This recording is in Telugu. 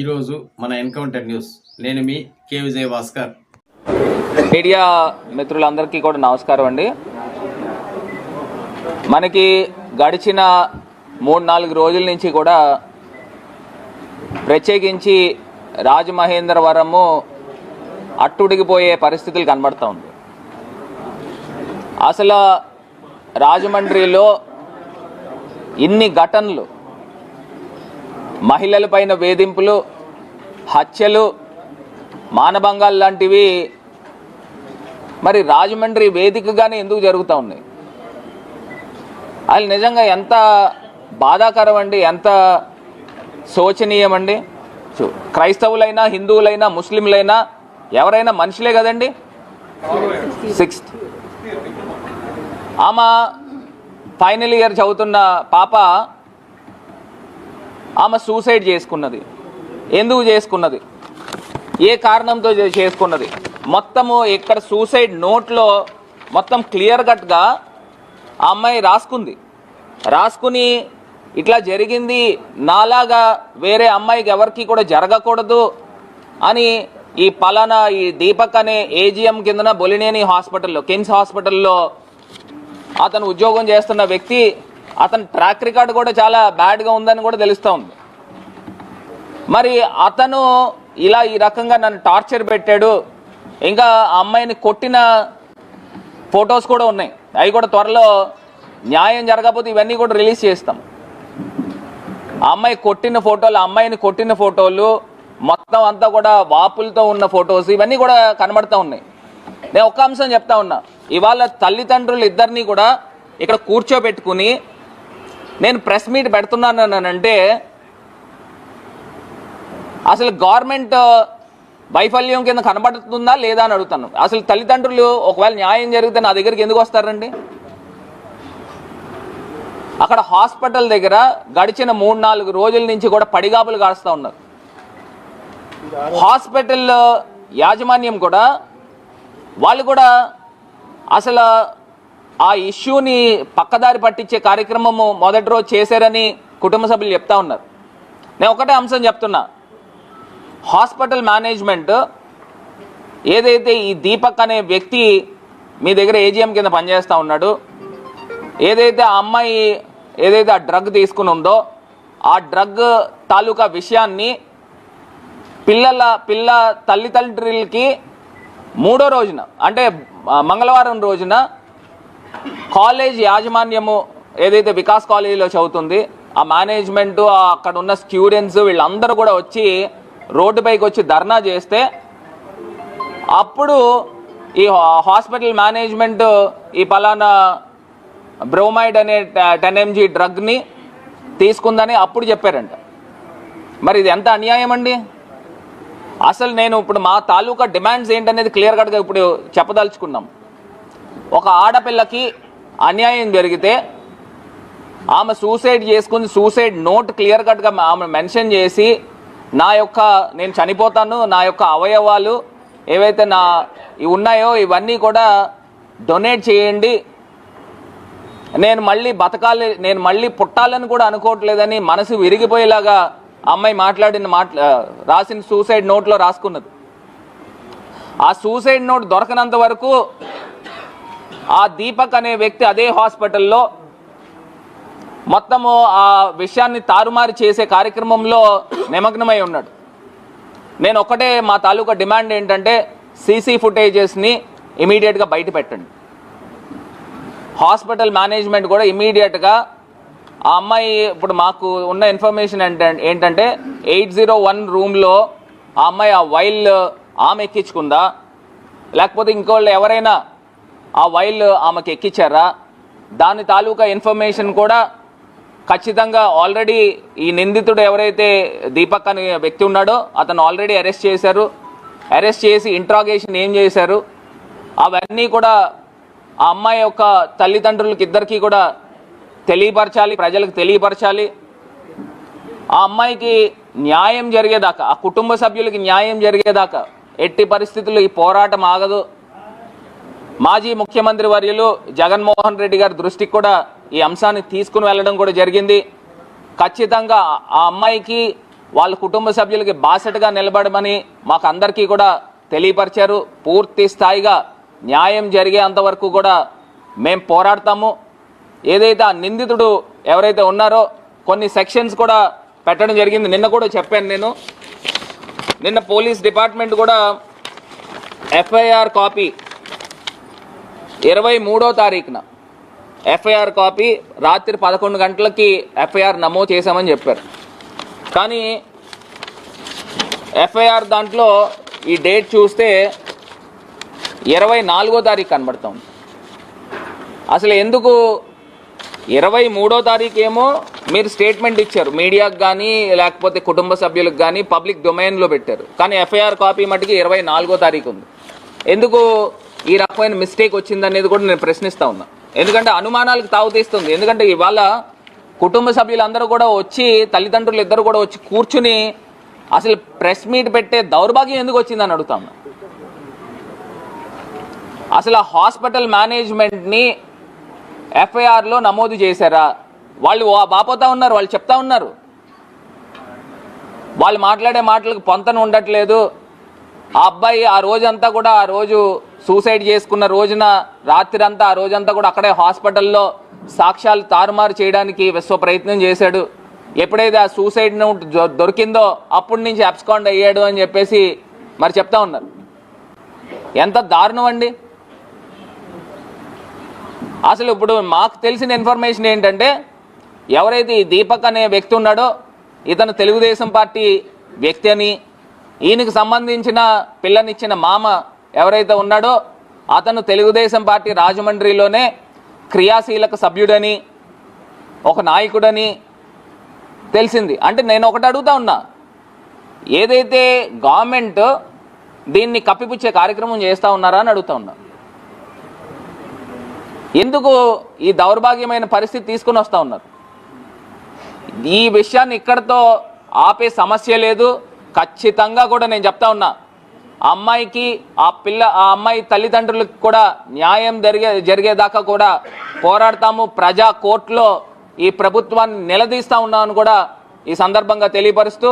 ఈరోజు మన ఎన్కౌంటర్ న్యూస్. నేను మీ కే విజయ్ భాస్కర్. మీడియా మిత్రులందరికీ కూడా నమస్కారం అండి. మనకి గడిచిన మూడు నాలుగు రోజుల నుంచి కూడా ప్రత్యేకించి రాజమహేంద్రవరము అట్టుడిగిపోయే పరిస్థితులు కనబడుతూ ఉంది. అసలు రాజమండ్రిలో ఇన్ని ఘటనలు మహిళలపైన వేధింపులు హత్యలు మానభంగాలు లాంటివి మరి రాజమండ్రి వేదికగానే ఎందుకు జరుగుతూ ఉన్నాయి? అది నిజంగా ఎంత బాధాకరం అండి? ఎంత శోచనీయం అండి? క్రైస్తవులైనా హిందువులైనా ముస్లింలైనా ఎవరైనా మనుషులే కదండి? సిక్స్త్. ఆమె ఫైనల్ ఇయర్ చదువుతున్న పాప ఆమె సూసైడ్ చేసుకున్నది. ఎందుకు చేసుకున్నది? ఏ కారణంతో చేసుకున్నది? మొత్తము ఇక్కడ సూసైడ్ నోట్లో మొత్తం క్లియర్ కట్గా ఆ అమ్మాయి రాసుకుంది. రాసుకుని ఇట్లా జరిగింది నాలాగా వేరే అమ్మాయికి ఎవరికి కూడా జరగకూడదు అని ఈ పలానా ఈ దీపక్ అనే ఏజిఎం కిందన బొలినేని హాస్పిటల్లో కిమ్స్ హాస్పిటల్లో అతను ఉద్యోగం చేస్తున్న వ్యక్తి అతని ట్రాక్ రికార్డ్ కూడా చాలా బ్యాడ్గా ఉందని కూడా తెలుస్తూ ఉంది. మరి అతను ఇలా ఈ రకంగా నన్ను టార్చర్ పెట్టాడు. ఇంకా ఆ అమ్మాయిని కొట్టిన ఫొటోస్ కూడా ఉన్నాయి. అవి కూడా త్వరలో న్యాయం జరగకపోతే ఇవన్నీ కూడా రిలీజ్ చేస్తాం. అమ్మాయి కొట్టిన ఫోటోలు ఆ అమ్మాయిని కొట్టిన ఫోటోలు మొత్తం అంతా కూడా వాపులతో ఉన్న ఫొటోస్ ఇవన్నీ కూడా కనబడుతూ ఉన్నాయి. నేను ఒక్క అంశం చెప్తా ఉన్నా. ఇవాళ తల్లిదండ్రులు ఇద్దరిని కూడా ఇక్కడ కూర్చోబెట్టుకుని నేను ప్రెస్ మీట్ పెడుతున్నాను అంటే అసలు గవర్నమెంట్ వైఫల్యం కింద కనబడుతుందా లేదా అని అడుగుతాను. అసలు తల్లిదండ్రులు ఒకవేళ న్యాయం జరిగితే నా దగ్గరికి ఎందుకు వస్తారండి? అక్కడ హాస్పిటల్ దగ్గర గడిచిన మూడు నాలుగు రోజుల నుంచి కూడా పడిగాపులు కాస్తూ ఉన్నారు. హాస్పిటల్ యాజమాన్యం కూడా వాళ్ళు కూడా అసలు ఆ ఇష్యూని పక్కదారి పట్టించే కార్యక్రమము మొదటి రోజు చేశారని కుటుంబ సభ్యులు చెప్తా ఉన్నారు. నేను ఒకటే అంశం చెప్తున్నా. హాస్పిటల్ మేనేజ్మెంట్ ఏదైతే ఈ దీపక్ అనే వ్యక్తి మీ దగ్గర ఏజిఎం కింద పనిచేస్తూ ఉన్నాడు ఏదైతే ఆ అమ్మాయి ఏదైతే ఆ డ్రగ్ తీసుకుని ఉందో ఆ డ్రగ్ తాలూకా విషయాన్ని పిల్లల పిల్ల తల్లిదండ్రులకి మూడో రోజున అంటే మంగళవారం రోజున కాలేజ్ యాజమాన్యము ఏదైతే వికాస్ కాలేజీలో చదువుతుంది ఆ మేనేజ్మెంట్ అక్కడ ఉన్న స్టూడెంట్స్ వీళ్ళందరూ కూడా వచ్చి రోడ్డుపైకి వచ్చి ధర్నా చేస్తే అప్పుడు ఈ హా- హాస్పిటల్ మేనేజ్మెంట్ ఈ పలానా బ్రోమైడ్ అనే టెన్ ఎంజీ డ్రగ్ని తీసుకుందని అప్పుడు చెప్పారంట. మరి ఇది ఎంత అన్యాయం అండి? అసలు నేను ఇప్పుడు మా తాలూకా డిమాండ్స్ ఏంటనేది క్లియర్ కట్గా ఇప్పుడు చెప్పదలుచుకున్నాం. ఒక ఆడపిల్లకి అన్యాయం జరిగితే ఆమె సూసైడ్ చేసుకుని సూసైడ్ నోట్ క్లియర్ కట్గా ఆమె మెన్షన్ చేసి నా యొక్క నేను చనిపోతాను నా యొక్క అవయవాలు ఏవైతే నా ఇవి ఉన్నాయో ఇవన్నీ కూడా డొనేట్ చేయండి. నేను మళ్ళీ బతకాలి నేను మళ్ళీ పుట్టాలని కూడా అనుకోవట్లేదని మనసు విరిగిపోయేలాగా అమ్మాయి మాట్లాడిన మాట్లా రాసిన సూసైడ్ నోట్లో రాసుకున్నది. ఆ సూసైడ్ నోట్ దొరకనంత వరకు ఆ దీపక్ అనే వ్యక్తి అదే హాస్పిటల్లో మొత్తము ఆ విషయాన్ని తారుమారు చేసే కార్యక్రమంలో నిమగ్నమై ఉన్నాడు. నేను ఒకటే మా తాలూకా డిమాండ్ ఏంటంటే సీసీ ఫుటేజెస్ని ఇమీడియట్గా బయట పెట్టండి. హాస్పిటల్ మేనేజ్మెంట్ కూడా ఇమీడియట్గా ఆ అమ్మాయి ఇప్పుడు మాకు ఉన్న ఇన్ఫర్మేషన్ ఏంటంటే ఏంటంటే ఎయిట్ జీరో వన్ రూమ్లో ఆ అమ్మాయి ఆ వైల్ ఆమె ఎక్కించుకుందా? లేకపోతే ఇంకోళ్ళు ఎవరైనా ఆ వైల్ ఆమెకి ఎక్కించారా దాని తాలూకా ఇన్ఫర్మేషన్ కూడా ఖచ్చితంగా ఆల్రెడీ ఈ నిందితుడు ఎవరైతే దీపక్ అనే వ్యక్తి ఉన్నాడో అతను ఆల్రెడీ అరెస్ట్ చేశారు. అరెస్ట్ చేసి ఇంట్రాగేషన్ ఏం చేశారు? అవన్నీ కూడా ఆ అమ్మాయి యొక్క తల్లిదండ్రులకి ఇద్దరికీ కూడా తెలియపరచాలి ప్రజలకు తెలియపరచాలి. ఆ అమ్మాయికి న్యాయం జరిగేదాకా ఆ కుటుంబ సభ్యులకి న్యాయం జరిగేదాకా ఎట్టి పరిస్థితుల్లో ఈ పోరాటం ఆగదు. మాజీ ముఖ్యమంత్రి వర్యులు జగన్మోహన్ రెడ్డి గారి దృష్టికి కూడా ఈ అంశాన్ని తీసుకుని వెళ్ళడం కూడా జరిగింది. ఖచ్చితంగా ఆ అమ్మాయికి వాళ్ళ కుటుంబ సభ్యులకి బాసటగా నిలబడమని మాకు అందరికీ కూడా తెలియపరిచారు. పూర్తి స్థాయిగా న్యాయం జరిగేంత వరకు కూడా మేము పోరాడతాము. ఏదైతే ఆ నిందితుడు ఎవరైతే ఉన్నారో కొన్ని సెక్షన్స్ కూడా పెట్టడం జరిగింది. నిన్న కూడా చెప్పాను నేను. నిన్న పోలీస్ డిపార్ట్మెంట్ కూడా ఎఫ్ఐఆర్ కాపీ ఇరవై మూడో తారీఖున ఎఫ్ఐఆర్ కాపీ రాత్రి పదకొండు గంటలకి ఎఫ్ఐఆర్ నమోదు చేశామని చెప్పారు. కానీ ఎఫ్ఐఆర్ దాంట్లో ఈ డేట్ చూస్తే ఇరవై నాలుగో తారీఖు కనబడుతుంది అసలు ఎందుకు ఇరవై మూడో తారీఖు ఏమో మీరు స్టేట్మెంట్ ఇచ్చారు. మీడియాకు కానీ లేకపోతే కుటుంబ సభ్యులకు కానీ పబ్లిక్ డొమైన్లో పెట్టారు. కానీ ఎఫ్ఐఆర్ కాపీ మటుకి ఇరవై నాలుగో తారీఖు ఉంది. ఎందుకు ఈ రకమైన మిస్టేక్ వచ్చిందనేది కూడా నేను ప్రశ్నిస్తా ఉన్నా. ఎందుకంటే అనుమానాలకు తావుతీస్తుంది ఎందుకంటే ఇవాళ కుటుంబ సభ్యులందరూ కూడా వచ్చి తల్లిదండ్రులు ఇద్దరు కూడా వచ్చి కూర్చుని అసలు ప్రెస్ మీట్ పెట్టే దౌర్భాగ్యం ఎందుకు వచ్చిందని అడుగుతా అసలు ఆ హాస్పిటల్ మేనేజ్మెంట్ని ఎఫ్ఐఆర్లో నమోదు చేశారా? వాళ్ళు వా- వాపోతా ఉన్నారు. వాళ్ళు చెప్తా ఉన్నారు. వాళ్ళు మాట్లాడే మాటలకు పొంతన ఉండట్లేదు. ఆ అబ్బాయి ఆ రోజంతా కూడా ఆ రోజు సూసైడ్ చేసుకున్న రోజున రాత్రంతా ఆ రోజంతా కూడా అక్కడే హాస్పిటల్లో సాక్ష్యాలు తారుమారు చేయడానికి విశ్వ ప్రయత్నం చేశాడు. ఎప్పుడైతే ఆ సూసైడ్ నోట్ దొరికిందో అప్పటి నుంచి అబ్స్కాండ్ అయ్యాడు అని చెప్పేసి మరి చెప్తా ఉన్నారు. ఎంత దారుణం అండి? అసలు ఇప్పుడు మాకు తెలిసిన ఇన్ఫర్మేషన్ ఏంటంటే ఎవరైతే ఈ దీపక్ అనే వ్యక్తి ఉన్నాడో ఇతను తెలుగుదేశం పార్టీ వ్యక్తి అని ఈయనకు సంబంధించిన పిల్లనిచ్చిన మామ ఎవరైతే ఉన్నాడో అతను తెలుగుదేశం పార్టీ రాజమండ్రిలోనే క్రియాశీలక సభ్యుడని ఒక నాయకుడని తెలిసింది. అంటే నేను ఒకటి అడుగుతా ఉన్నా. ఏదైతే గవర్నమెంట్ దీన్ని కప్పిపుచ్చే కార్యక్రమం చేస్తా ఉన్నారా అని అడుగుతా ఉన్నా. ఎందుకు ఈ దౌర్భాగ్యమైన పరిస్థితి తీసుకుని వస్తూ ఉన్నారు? ఈ విషయాన్ని ఇక్కడతో ఆపే సమస్య లేదు. ఖచ్చితంగా కూడా నేను చెప్తా ఉన్నా. ఆ అమ్మాయికి ఆ పిల్ల ఆ అమ్మాయి తల్లిదండ్రులకు కూడా న్యాయం జరిగే జరిగేదాకా కూడా పోరాడతాము. ప్రజా కోర్టులో ఈ ప్రభుత్వాన్ని నిలదీస్తా ఉన్నామని కూడా ఈ సందర్భంగా తెలియపరుస్తూ